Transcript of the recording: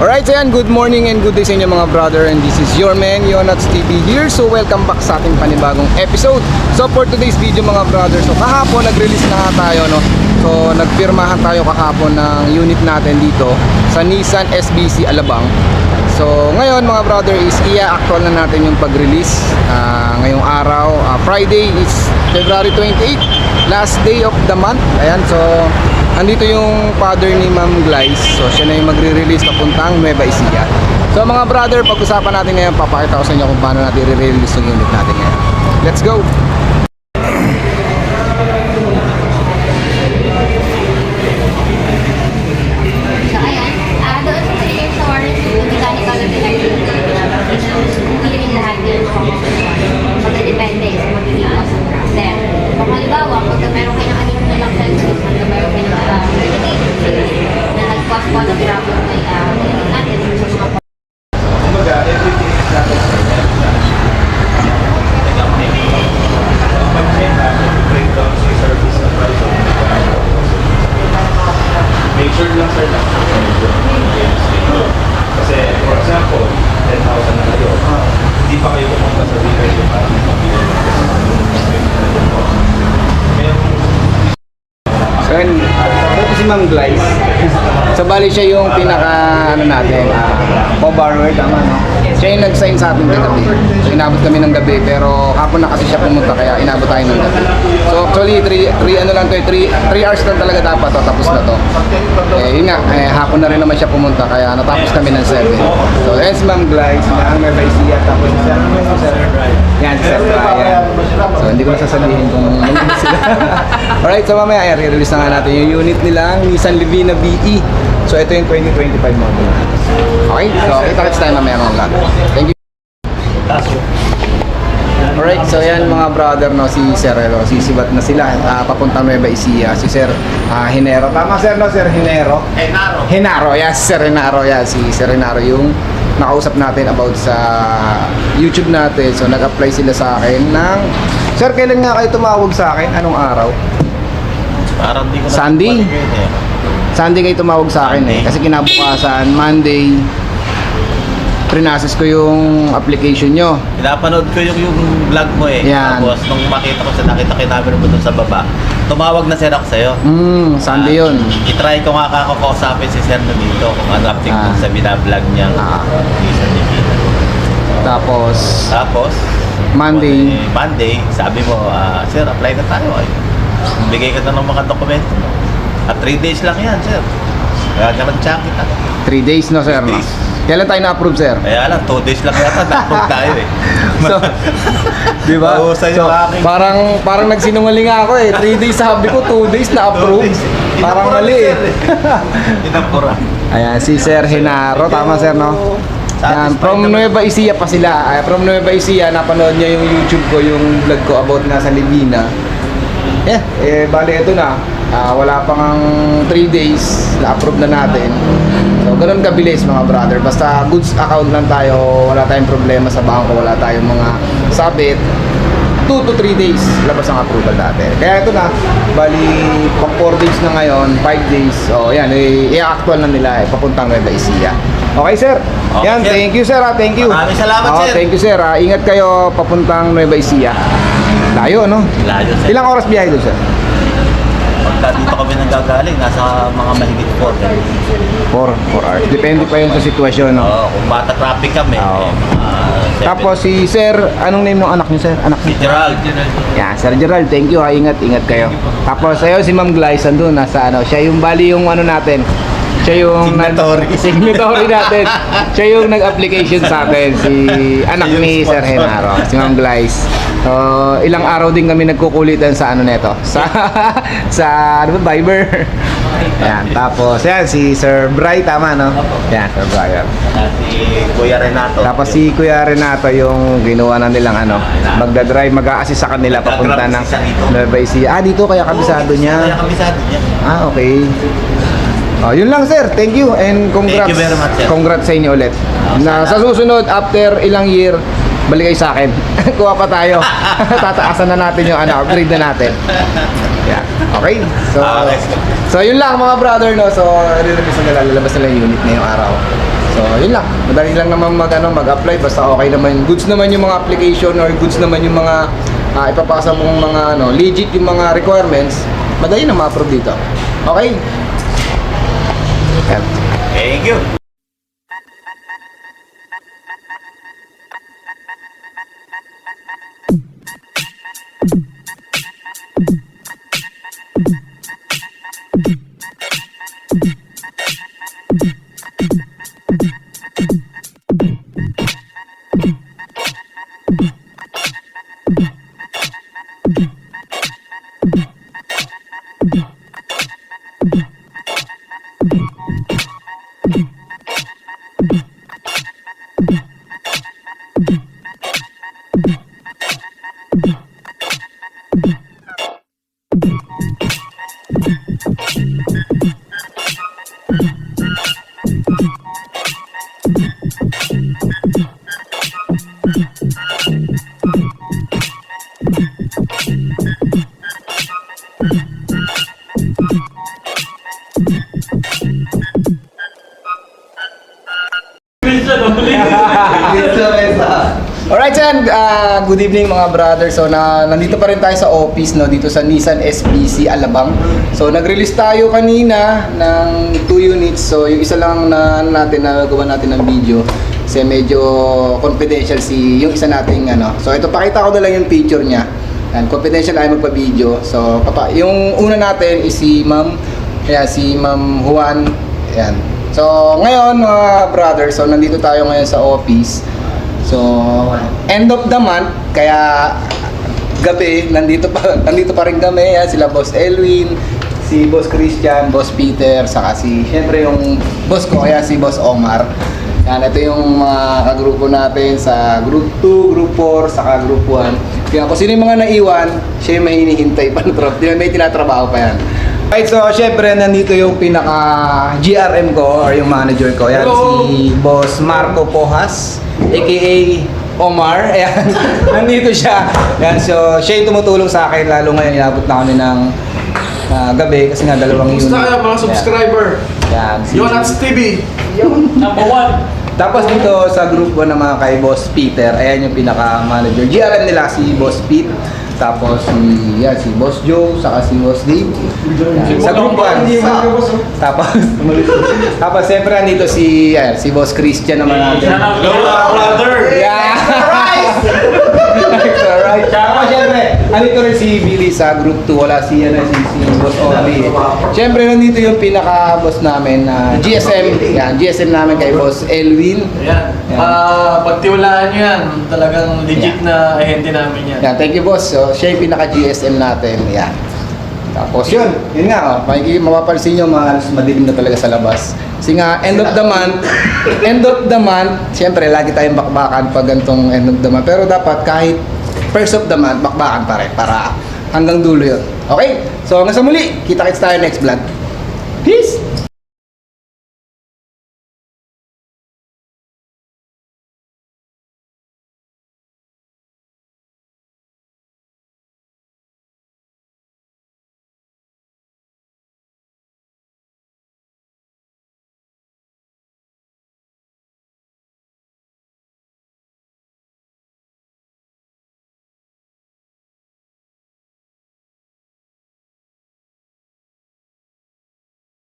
Alright, so yan, good morning and good day sa inyo mga brother and this is your man, Yonats TV here. So welcome back sa ating panibagong episode. So for today's video mga brother, so kahapon nag-release na tayo no. So nagpirmahan tayo kahapon ng unit natin dito sa Nissan SBC Alabang. So ngayon mga brother is i-actual na natin yung pag-release Ah, ngayong araw. Ah, Friday is February 28, last day of the month. Ayan, so andito yung father ni Ma'am Glyce. So siya na yung magre-release papuntang Nueva Ecija. So mga brother, pag-usapan natin ngayon, papakita ko sa inyo kung paano natin i-release yung unit natin ngayon. Let's go! So, ayan. Ah, doon sa 3 years sa warranty, yung mechanical and electrical, clearing lahat yun. Magdadepende sa magiging cost. Then, kung halimbawa, pagka meron kayo ng additional lang sensors, pagka meron kayo ng uh, certificate na nag-cost po na grabe may uh, natin sa mga Kumbaga, everything is natin sa breakdown sa service na price of Make sure lang sir na Kasi for example, 10,000 na kayo. Hindi pa kayo pumunta sa dealer para mabili ng Merong So yun, ito si Ma'am Glyce. So bali siya yung pinaka ano natin, uh, co-borrower, tama no? Siya yung nag-sign sa atin kagabi. Inabot kami ng gabi pero hapon na kasi siya pumunta kaya inabot tayo ng gabi. So actually 3 3 ano lang to, 3 3 hours lang talaga dapat to tapos na to. Eh yun nga, eh, hapon na rin naman siya pumunta kaya natapos kami ng 7. So si Ma'am Glyce, may siya tapos si Sir, ano si Sir? Yan, si Sir Brian. So hindi ko na sasabihin kung ano sila. Alright, so mamaya ay release na nga natin yung unit nilang Nissan Livina BE. So ito yung 2025 model natin. Okay, so kita-kits tayo mamaya mga vlog. Thank you. Alright, so yan mga brother no, si Sir Elo, sisibat na sila, ah, papuntang Nueva Ecija, si Sir ah, Hinero. Tama Sir no, Sir Hinero? Enaro. Hinaro, yes, Sir Hinaro, yes, si Sir Hinaro yung nakausap natin about sa YouTube natin. So nag-apply sila sa akin ng Sir, kailan nga kayo tumawag sa akin? Anong araw? Parang di ko na Sunday? eh. Sunday kayo tumawag sa akin eh. Kasi kinabukasan, Monday, prinoses ko yung application nyo. Pinapanood ko yung, yung vlog mo eh. Yan. Tapos nung makita ko sa nakita kinamera mo dun sa baba, tumawag na sir ako sa'yo. Hmm, Sunday yun. Ah, itry ko nga kakakausapin si sir na dito kung ano update Ah. dun sa binablog niya. Ah. Tapos, Tapos, Monday. eh, Monday, sabi mo, ah, sir, apply na tayo. Ay, bigay ka na ng mga dokumento mo. At 3 days lang yan, sir. Kaya naman check kita. 3 days no, sir. No? days. Kailan tayo na-approve, sir? Kaya lang, 2 days lang yata, napag tayo eh. So, di ba? Mahusay So, yung aking- parang parang nagsinungaling ako eh. 3 days sabi ko, 2 days na-approve. Days. Parang mali eh. sir, Inapuran. Ayan, si Sir Henaro, tama sir, no? Yan, from naman. Nueva Ecija pa sila. Ay, from Nueva Ecija, napanood niya yung YouTube ko, yung vlog ko about nga sa Libina. Eh, eh, bali ito na. Ah, wala pang 3 days, na-approve na natin. So, ganun kabilis mga brother. Basta goods account lang tayo, wala tayong problema sa bangko, wala tayong mga sabit. 2 to 3 days, labas ang approval natin. Kaya ito na, bali, pang 4 days na ngayon, 5 days. O, yan, eh, i-actual na nila, eh, papuntang Nueva Ecija. Okay, sir? Okay, yan, sir. thank you, sir. ah, thank you. Maraming salamat, Oo, sir. Thank you, sir. ah. ingat kayo papuntang Nueva Ecija. Layo, no? Layo, sir. Ilang oras biyahe doon, sir? Pagka dito kami nanggagaling, nasa mga mahigit 4. 4, 4 hours. Depende pa yun sa sitwasyon, no? Oo, kung bata traffic kami, Oo. eh, mga. Tapos si Sir, anong name ng anak niyo, Sir? Anak si niyo? Gerald. Yeah, Sir Gerald, thank you ha. Ingat, ingat kayo. Tapos ayun si Ma'am Glyce andun nasa ano, siya yung bali yung ano natin. Siya yung Signatory. signatory natin. siya yung nag-application sa atin si anak ni Sir. Henaro, si Ma'am Glyce. So, ilang araw din kami nagkukulitan sa ano neto. Sa sa ano ba Viber. Ayan, tapos yan si Sir Bry tama no? Yan, Sir Brian. Ah, si Kuya Renato. Tapos si Kuya Renato yung ginawa na nilang ano, magdadrive, mag-a-assist sa kanila papunta ng Nueva Ecija. Ah, dito kaya kabisado Kaya niya. kabisado niya. Ah, okay. Oh, yun lang sir. Thank you and congrats. Thank you very much, sir. Congrats sa inyo ulit. Na sa susunod after ilang year balik kayo sa akin. Kuha pa tayo. Tataasan na natin yung ano, upgrade na natin. Yeah. Okay. So, Okay. so yun lang mga brother no. So, re-release na lalabas nila yung unit ngayong araw. So, yun lang. Madali lang naman mag, ano, mag-apply. Basta okay naman. Goods naman yung mga application or goods naman yung mga ah, ipapasa mong mga ano, legit yung mga requirements. Madali na ma-approve dito. Okay? Thank you. Alright, Sen. Ah, good evening mga brothers. So, na, nandito pa rin tayo sa office, no? Dito sa Nissan SBC Alabang. So, nag-release tayo kanina ng 2 units. So, yung isa lang na ano natin, na gawa natin ng video. Kasi medyo confidential si yung isa nating ano. So, ito, pakita ko na lang yung picture niya. And confidential ay magpa-video. So, papa, yung una natin is si Ma'am, kaya si Ma'am Juan. Ayan. So, ngayon mga brothers, so nandito tayo ngayon sa office. So, end of the month, kaya gabi, nandito pa, nandito pa rin kami, yan, sila Boss Elwin, si Boss Christian, Boss Peter, saka si, syempre yung boss ko, kaya si Boss Omar. Yan, ito yung mga kagrupo natin sa Group 2, Group 4, saka Group 1. Kaya kung sino yung mga naiwan, siya yung may hinihintay pa na trabaho, may tinatrabaho pa yan. Right, so syempre nandito yung pinaka GRM ko or yung manager ko. Yan si Boss Marco Pohas, aka Omar. Ayan, nandito siya. Yan, so siya yung tumutulong sa akin lalo ngayon inabot na kami ng ah, gabi kasi nga dalawang unit. Kumusta kayo mga subscriber? Yan. si- Yonats TV. Number one. Tapos dito sa group 1 ng mga kay Boss Peter, ayan yung pinaka-manager. GRM nila si Boss Pete. Tapos si, yan, si Boss Joe, saka si Boss Dave. Yan, sa group 1. Tapos, tapos siyempre nandito si, yan, si Boss Christian naman natin. Hello brother. Yeah! Alright. Tapos syempre, andito rin si Billy sa group 2. Wala si, ano, si, si Boss Obi. Syempre, nandito yung pinaka-boss namin na GSM. Yan, GSM namin kay Boss Elwin. Ayan. Yan. Ah, pagtiwalaan nyo yan. Talagang legit na ahente namin yan. Yan, thank you boss. So, siya yung pinaka-GSM natin. Yan. Tapos yun, yun nga, oh, makikita, mapapansin nyo, mga madilim na talaga sa labas. Kasi nga, end of the month, end of the month, syempre, lagi tayong bakbakan pag gantong end of the month. Pero dapat kahit first of the month, bakbakan pa rin para hanggang dulo yun. Okay? So, hanggang sa muli, kita-kits tayo next vlog. Peace!